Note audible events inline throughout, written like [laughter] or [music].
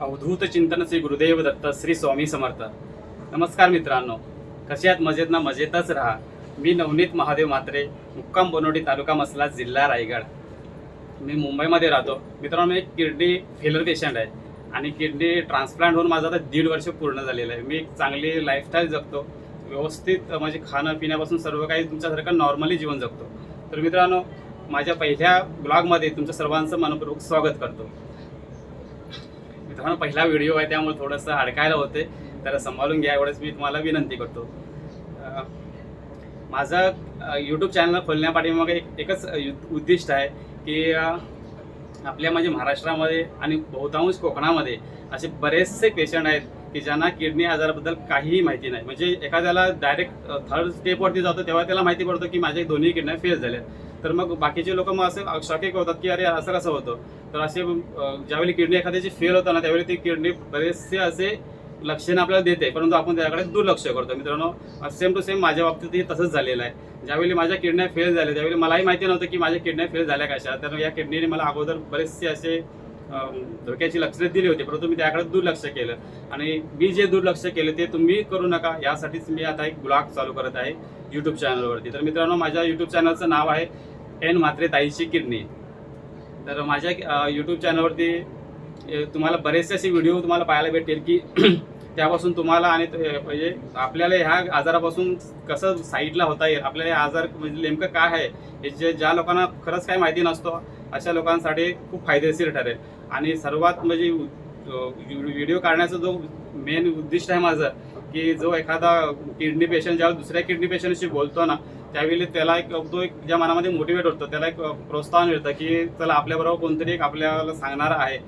अवधूत चिंतन श्री गुरुदेव दत्त श्री स्वामी समर्थ. नमस्कार मित्रांनो. कसे आहात? मजेत ना मजेतच राहा. मी नवनीत महादेव म्हात्रे मुक्काम बनोडी तालुका मसला जिल्हा रायगड. मी मुंबईमध्ये राहतो. मित्रांनो मी एक किडनी फेलर पेशंट आहे. आणि किडनी ट्रान्सप्लांट होऊन माझं आता दीड वर्ष पूर्ण झालेलं आहे. मी एक चांगली लाईफस्टाईल जगतो. व्यवस्थित म्हणजे खाणं पिण्यापासून सर्व काही तुमच्यासारखं नॉर्मली जीवन जगतो. तर मित्रांनो माझ्या पहिल्या ब्लॉगमध्ये तुमचं सर्वांचं मनपूर्वक स्वागत करतो. मित्रांनो पहिला व्हिडिओ आहे त्यामुळे थोडंसं अडकायला होते तर सांभाळून घ्या एवढंच मी तुम्हाला विनंती करतो. माझं यूट्यूब चॅनल खोलण्यापाठीमागे एक एकच यु- उद्दिष्ट आहे की आपल्या म्हणजे महाराष्ट्रामध्ये आणि बहुतांश कोकणामध्ये असे बरेचसे पेशंट आहेत की ज्यांना किडनी आजाराबद्दल काहीही माहिती नाही. म्हणजे एखाद्याला डायरेक्ट थर्ड स्टेपवरती जातो तेव्हा त्याला माहिती पडतो की माझे दोन्ही किडन्या फेल झाल्या तर मग बाकीचे लोक मग असं शॉकिक होतात की अरे असं कसं होतं? तर असे ज्यावेळी किडनी एखाद्याची फेल होतं ना त्यावेळी ती किडनी बरेचसे असे लक्षणं आपल्याला देते. परंतु आपण त्याकडे दुर्लक्ष करतो. मित्रांनो सेम टू सेम माझ्या बाबतीतही तसंच झालेलं आहे. ज्यावेळी माझ्या किडन्या फेल झाल्या त्यावेळी मलाही माहिती नव्हतं की माझ्या किडन्या फेल झाल्या कशा. तर या किडनीने मला अगोदर बरेचसे असे धोक्याची लक्षणे दिली होती परंतु मी त्याकडे दुर्लक्ष केलं. आणि मी जे दुर्लक्ष केलं ते तुम्ही करू नका यासाठीच मी आता एक ब्लॉग चालू करत आहे यूट्यूब चॅनलवरती तर मित्रांनो माझ्या यूट्यूब चॅनलचं नाव आहे एन म्हात्रे ताईची किडनी. तर माझ्या यूट्यूब चॅनलवरती तुम्हाला बरेचसे असे व्हिडिओ तुम्हाला पाहायला भेटेल की [clears throat] त्यापासून तुम्हाला आणि म्हणजे आपल्याला ह्या आजारापासून कसं साईडला होता येईल आपल्याला हे आजार म्हणजे नेमकं काय आहे हे जे ज्या लोकांना खरंच काही माहिती नसतो अशा लोकांसाठी खूप फायदेशीर ठरेल. आणि सर्वात म्हणजे व्हिडिओ काढण्याचा जो मेन उद्दिष्ट आहे माझं की जो एखादा किडनी पेशंट ज्यावेळी दुसऱ्या किडनी पेशंटशी बोलतो ना त्यावेळी त्याला एक तो एक ज्या मनामध्ये मोटिवेट होतो त्याला एक प्रोत्साहन मिळतं की चला आपल्याबरोबर कोणतरी एक आपल्याला सांगणार आहे.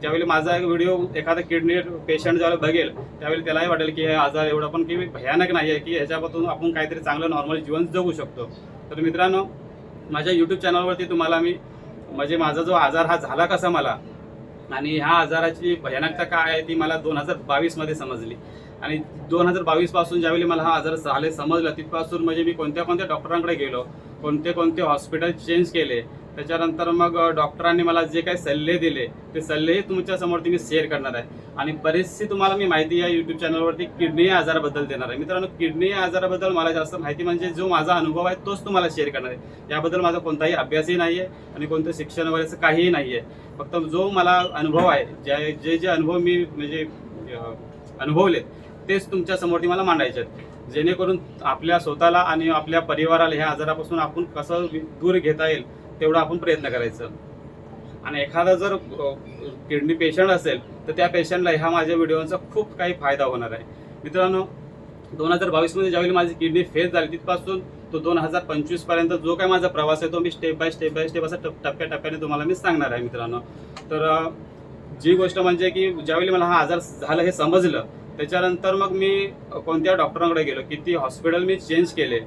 ज्यावेळी माझा एक व्हिडिओ एखादा किडनी पेशंट ज्यावेळी बघेल त्यावेळी त्यालाही वाटेल की हे आजार एवढं पण की भयानक नाही आहे की ह्याच्यापासून आपण काहीतरी चांगलं नॉर्मल जीवन जगू शकतो. तर मित्रांनो माझ्या यूट्यूब चॅनलवरती तुम्हाला मी म्हणजे माझा जो आजार हा झाला कसा मला आणि ह्या आजाराची भयानकता काय आहे ती मला दोन हजार बावीसमध्ये समजली. आणि दोन हजार बावीसपासून ज्यावेळी मला हा आजार झाले समजला तिथपासून म्हणजे मी कोणत्या कोणत्या डॉक्टरांकडे गेलो कोणते कोणते हॉस्पिटल चेंज केले त्याच्यानंतर मग डॉक्टरांनी मला जे काही सल्ले दिले ते सल्लेही तुमच्यासमोर मी शेअर करणार आहे. आणि बरीचशी तुम्हाला मी माहिती या युट्यूब चॅनलवरती किडनी आजाराबद्दल देणार आहे. मित्रांनो किडनी आजाराबद्दल मला जास्त माहिती म्हणजे जो माझा अनुभव आहे तोच तुम्हाला शेअर करणार आहे. याबद्दल माझा कोणताही अभ्यासही नाही आहे आणि कोणतं शिक्षण वगैरे असं काहीही नाही आहे फक्त जो मला अनुभव आहे जे जे जे अनुभव मी म्हणजे अनुभवलेत तेच तुमच्या समोरती मला मांडायचे आहेत. जेणेकरून आपल्या स्वतःला आणि आपल्या परिवाराला ह्या आजारापासून आपण कसं दूर घेता येईल तेवढा आपण प्रयत्न करायचं. आणि एखादा जर किडनी पेशंट असेल तर त्या पेशंटला ह्या माझ्या व्हिडिओचा खूप काही फायदा होणार आहे. मित्रांनो दोन हजार बावीसमध्ये ज्यावेळी माझी किडनी फेल झाली तिथपासून तो दोन हजार पंचवीसपर्यंत जो काही माझा प्रवास आहे तो मी step by step by step असा टप्प्या टप्प्याने तुम्हाला मी सांगणार आहे मित्रांनो. तर जी गोष्ट म्हणजे की ज्यावेळी मला हा आजार झाला हे समजलं त्याच्यानंतर मग मी कोणत्या डॉक्टरांकडे गेलो किती हॉस्पिटल मी चेंज केले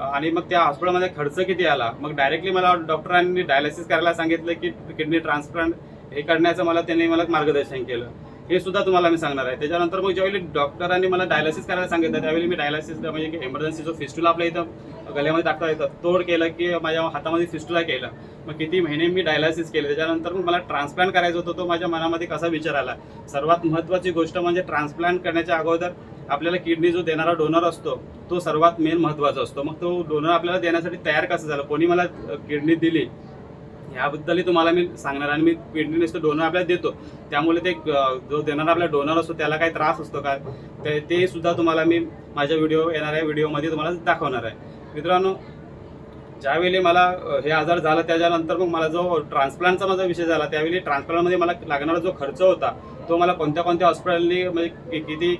आणि मग त्या हॉस्पिटलमध्ये खर्च किती आला? मग डायरेक्टली मला डॉक्टरांनी डायलिसिस करायला सांगितलं की किडनी ट्रान्सप्लांट हे करण्याचं मला त्यांनी मला मार्गदर्शन केलं. हे सुद्धा तुम्हाला मी सांगणार आहे. त्याच्यानंतर मग ज्यावेळी डॉक्टरांनी मला डायलिसिस करायला सांगितलं त्यावेळी मी डायलिसिस म्हणजे एमर्जन्सी जो फिस्टूला आपल्या इथं गल्यामध्ये टाकता येतं तोड केलं की माझ्या हातामध्ये फिस्टुला केलं. मग किती महिने मी डायलायसिस केले. त्याच्यानंतर मग मला ट्रान्सप्लांट करायचं होतं तो माझ्या मनामध्ये कसा विचार आला? सर्वात महत्त्वाची गोष्ट म्हणजे ट्रान्सप्लांट करण्याच्या अगोदर आपल्याला किडनी जो देणारा डोनर असतो तो सर्वात मेन महत्त्वाचा असतो. मग तो डोनर आपल्याला देण्यासाठी तयार कसं झालं? कोणी मला किडनी दिली? ह्याबद्दलही तुम्हाला मी सांगणार आणि मी किडनी नसतो डोनर आपल्याला देतो. त्यामुळे ते जो देणारा आपला डोनर असतो त्याला काही त्रास असतो का? ते ते सुद्धा तुम्हाला मी माझ्या व्हिडिओ येणाऱ्या व्हिडिओमध्ये तुम्हाला दाखवणार आहे. मित्रांनो ज्यावेळी मला हे आजार झाला त्याच्यानंतर मग मला जो ट्रान्सप्लांटचा माझा विषय झाला त्यावेळी ट्रान्सप्लांटमध्ये मला लागणारा जो खर्च होता तो मला कोणत्या कोणत्या हॉस्पिटलनी म्हणजे किती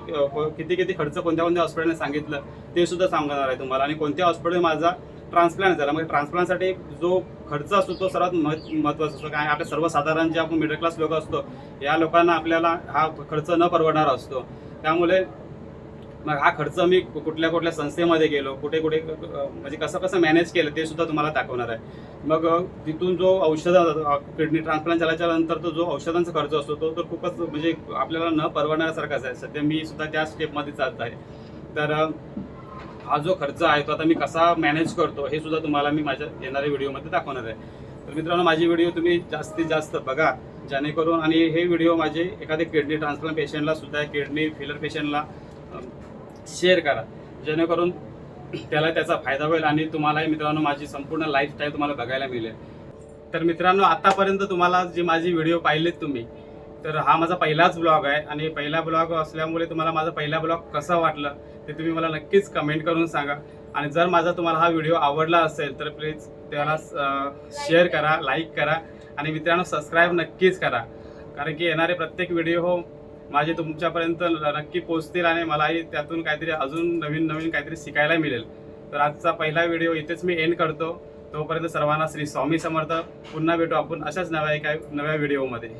किती किती खर्च कोणत्या कोणत्या हॉस्पिटलने सांगितलं ते सुद्धा सांगणार आहे तुम्हाला. आणि कोणत्या हॉस्पिटल माझा ट्रान्सप्लांट झाला म्हणजे ट्रान्सप्लांटसाठी जो खर्च असतो तो सर्वात महत् महत्त्वाचा असतो. कारण आपल्या सर्वसाधारण जे आपण मिडल क्लास लोक असतो या लोकांना आपल्याला हा खर्च न परवडणारा असतो. त्यामुळे मग हा खर्च मी कु- कुठल्या कुठल्या संस्थेमध्ये गेलो कुठे कुठे म्हणजे कसं कसं मॅनेज केलं ते सुद्धा तुम्हाला दाखवणार आहे. मग तिथून जो औषध किडनी ट्रान्सप्लांट झाल्याच्यानंतर तो जो औषधांचा खर्च असतो तो तर खूपच म्हणजे आपल्याला न परवडण्यासारखाच आहे. सध्या मी सुद्धा त्या स्टेपमध्ये चालत आहे. तर हा जो खर्च आहे तो आता मी कसा मॅनेज करतो हे सुद्धा तुम्हाला मी माझ्या येणाऱ्या व्हिडिओमध्ये दाखवणार आहे. तर मित्रांनो माझी व्हिडिओ तुम्ही जास्तीत जास्त बघा. जेणेकरून आणि हे व्हिडिओ माझे एखाद्या किडनी ट्रान्सप्लांट पेशंटला सुद्धा किडनी फिलर पेशंटला शेअर करा. जेणेकरून त्याला त्याचा फायदा होईल आणि तुम्हालाही मित्रांनो माझी संपूर्ण लाईफस्टाईल तुम्हाला बघायला मिळेल. तर मित्रांनो आतापर्यंत तुम्हाला जी माझी व्हिडिओ पाहिलेत तुम्ही तर हा माझा पहिलाच ब्लॉग आहे आणि पहिला ब्लॉग असल्यामुळे तुम्हाला माझा पहिला ब्लॉग कसा वाटला ते तुम्ही मला नक्कीच कमेंट करून सांगा. आणि जर माझा तुम्हाला हा व्हिडिओ आवडला असेल तर प्लीज त्याला शेअर करा लाईक करा आणि मित्रांनो सबस्क्राईब नक्कीच करा. कारण की येणारे प्रत्येक व्हिडिओ हो माझे तुमच्यापर्यंत नक्की पोचतील आणि मलाही त्यातून काहीतरी अजून नवीन नवीन काहीतरी शिकायला मिळेल. तर आजचा पहिला व्हिडिओ इथेच मी एंड करतो. तोपर्यंत सर्वांना श्री स्वामी समर्थ. पुन्हा भेटू आपण अशाच नव्या एका नव्या व्हिडिओमध्ये.